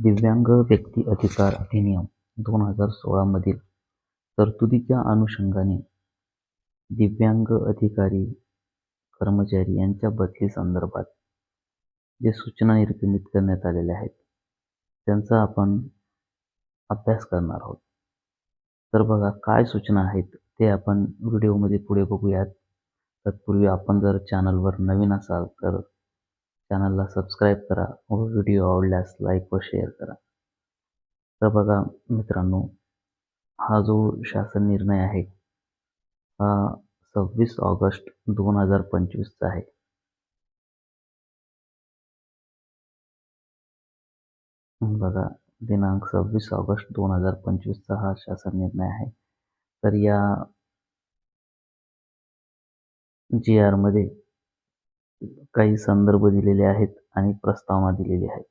दिव्यांग व्यक्ती अधिकार अधिनियम दोन हजार सोळामधील तरतुदीच्या अनुषंगाने दिव्यांग अधिकारी कर्मचारी यांच्या बदली संदर्भात जे सूचना निर्गमित करण्यात आलेल्या आहेत त्यांचा आपण अभ्यास करणार आहोत. तर बघा काय सूचना आहेत ते आपण व्हिडिओमध्ये पुढे बघूयात. तत्पूर्वी आपण जर चॅनलवर नवीन असाल तर चॅनलला सबस्क्राईब करा व व्हिडिओ आवडल्यास लाईक व शेअर करा. तर बघा मित्रांनो हा जो शासन निर्णय आहे हा सव्वीस ऑगस्ट दोन हजार पंचवीसचा आहे. बघा दिनांक सव्वीस ऑगस्ट दोन हजार पंचवीसचा हा शासन निर्णय आहे. तर या जी आरमध्ये काही संदर्भ दिलेले आहेत आणि प्रस्तावना दिलेली आहे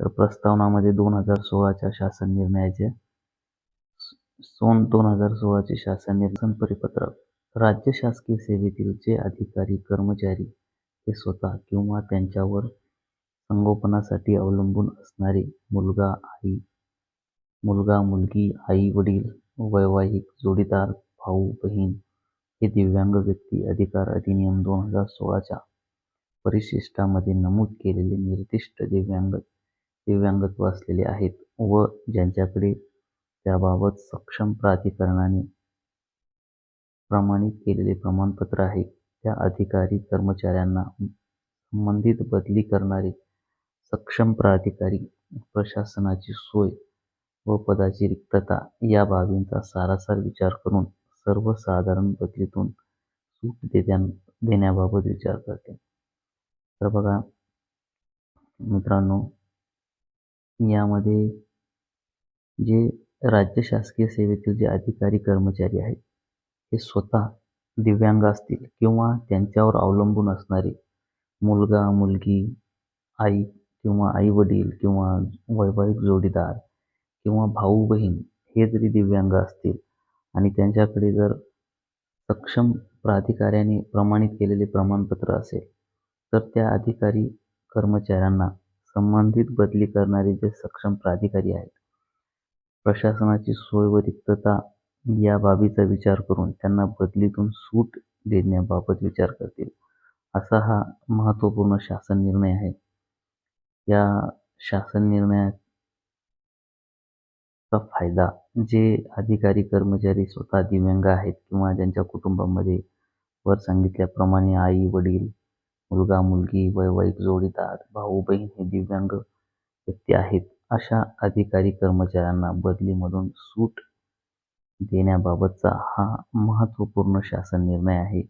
तर प्रस्तावनामध्ये दोन हजार सोळाच्या शासन निर्णयाचे सोन दोन हजार सोळाचे शासन निर्णय परिपत्रक राज्य शासकीय सेवेतील जे अधिकारी कर्मचारी हे स्वतः किंवा त्यांच्यावर संगोपनासाठी अवलंबून असणारे मुलगा आई मुलगा मुलगी आई वडील वैवाहिक जोडीदार भाऊ बहीण हे दिव्यांग व्यक्ती अधिकार अधिनियम दोन हजार सोळाच्या परिशिष्टामध्ये नमूद केलेले निर्दिष्ट दिव्यांग दिव्यांगत्व असलेले आहेत व ज्यांच्याकडे त्याबाबत सक्षम प्राधिकरणाने प्रमाणित केलेले प्रमाणपत्र आहे त्या अधिकारी कर्मचाऱ्यांना संबंधित बदली करणारे सक्षम प्राधिकारी प्रशासनाची सोय व पदाची रिक्तता या बाबींचा सारासार विचार करून सर्वसाधारण बदलीतून सूट देत्या देण्याबाबत विचार करते. तर बघा मित्रांनो यामध्ये जे राज्य शासकीय सेवेतील जे अधिकारी कर्मचारी आहेत हे स्वतः दिव्यांग असतील किंवा त्यांच्यावर अवलंबून असणारे मुलगा मुलगी आई किंवा आई वडील किंवा वैवाहिक जोडीदार किंवा भाऊ बहीण हे जरी दिव्यांग असतील आणि त्यांच्याकडे जर सक्षम प्राधिकाऱ्याने प्रमाणित केलेले प्रमाणपत्र असेल तर त्या अधिकारी कर्मचाऱ्यांना संबंधित बदली करणारे जे सक्षम प्राधिकारी आहेत प्रशासनाची सोय व रिक्तता या बाबीचा विचार करून त्यांना बदलीतून सूट देण्याबाबत विचार करतील असा हा महत्त्वपूर्ण शासन निर्णय आहे. या शासन निर्णयाचा फायदा जे अधिकारी कर्मचारी स्वतः दिव्यांग आहेत किंवा ज्यांच्या कुटुंबामध्ये वर सांगितल्याप्रमाणे आई वडील मुलगा मुलगी वैवाहिक जोडीदार भाऊ बहीण हे दिव्यांग व्यक्ती आहेत. अशा अधिकारी कर्मचाऱ्यांना बदलीमधून सूट देण्याबाबतचा हा महत्त्वपूर्ण शासन निर्णय आहे.